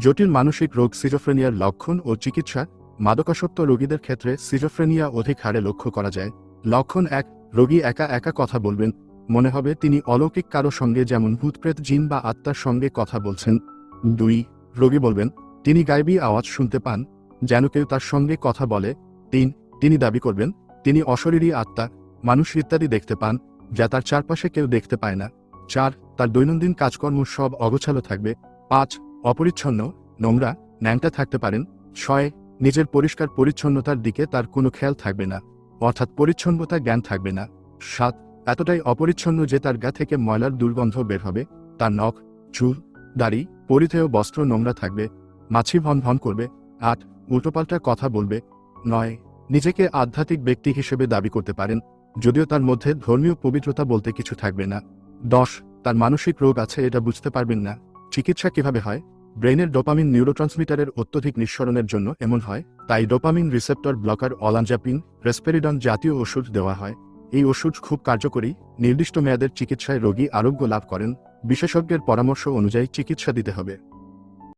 জটিল মানসিক রোগ সিজোফ্রেনিয়ার লক্ষণ ও চিকিৎসা মাদকাসক্ত রোগীদের ক্ষেত্রে সিজোফ্রেনিয়া অধিক হারে লক্ষ্য করা যায়। লক্ষণ এক, রোগী একা একা কথা বলবেন। মনে হবে তিনি অলৌকিক কারও সঙ্গে যেমন ভূতপ্রেত জিন বা আত্মার সঙ্গে কথা বলছেন। দুই, রোগী বলবেন, তিনি গাইবী আওয়াজ শুনতে পান, যেন কেউ তার সঙ্গে কথা বলে। তিন, তিনি দাবি করবেন, তিনি অশরীরী আত্মা, মানুষ ইত্যাদি দেখতে পান, যা তার চারপাশে কেউ দেখতে পায় না। চার, তার দৈনন্দিন কাজকর্ম সব অগোছালো থাকবে। পাঁচ অপরিচ্ছন্ন, নোংরা, ন্যাংটা থাকতে পারেন ছয় নিজের পরিষ্কার পরিচ্ছন্নতার দিকে তার কোনো খেয়াল থাকবে না। অর্থাৎ পরিচ্ছন্নতা জ্ঞান থাকবে না। সাত, এতটাই অপরিচ্ছন্ন যে তার গা থেকে ময়লার দুর্গন্ধ বের হবে, তার নখ, চুল, দাড়ি, পরিধেয় বস্ত্র নোংরা থাকবে, মাছি ভন ভন করবে। আট, উল্টোপাল্টা কথা বলবে। নয়, নিজেকে আধ্যাত্মিক ব্যক্তি হিসেবে দাবি করতে পারেন, যদিও তার মধ্যে ধর্মীয় পবিত্রতা বলতে কিছু থাকবে না। দশ, তার মানসিক রোগ আছে এটা বুঝতে পারবেন না। চিকিৎসা কীভাবে হয়? ব্রেনের ডোপামিন নিউরোট্রান্সমিটারের অত্যধিক নিঃসরণের জন্য এমন হয়, তাই dopamine receptor blocker olanzapine, risperidone জাতীয় ওষুধ দেওয়া হয়। এই ওষুধ খুব কার্যকরী, নির্দিষ্ট মেয়াদের চিকিৎসায় রোগী আরোগ্য লাভ করেন। বিশেষজ্ঞের পরামর্শ অনুযায়ী চিকিৎসা দিতে হবে।